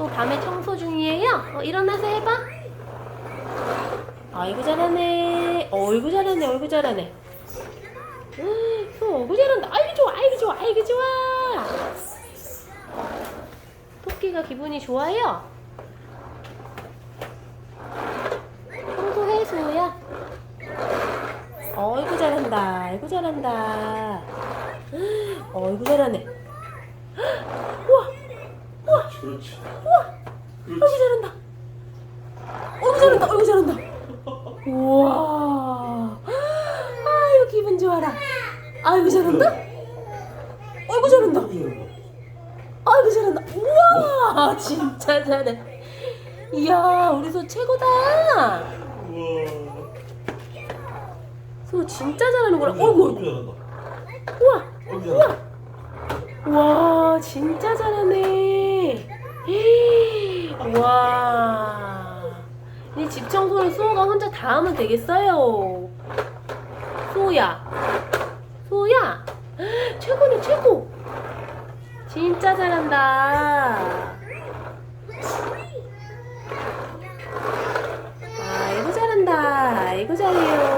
소 밤에 청소 중이에요? 어, 일어나서 해봐. 아이고 잘하네. 어이구 잘하네. 어이구 잘하네. 어이구 잘한다. 아이고 좋아. 아이고 좋아. 아이고 좋아. 토끼가 기분이 좋아요. 청소해 소야. 어이구 잘한다. 아이고 잘한다. 어이구 잘하네. 우와. 우와. 그렇지. 어이구 잘한다. 어이구 잘한다. 어이구 잘한다. 우와. 아유 기분 좋아라. 아이고 잘한다. 어이구 잘한다. 아이고 잘한다. 우와 진짜 잘해. 이야 우리 소 최고다. 우와. 소 진짜 잘하는구나. 어이구 잘한다. 우와 어이구 잘한다. 와 진짜 잘하네. 집 청소를 수호가 혼자 다 하면 되겠어요. 수호야. 수호야. 최고네, 최고. 진짜 잘한다. 아이고, 잘한다. 아이고, 잘해요.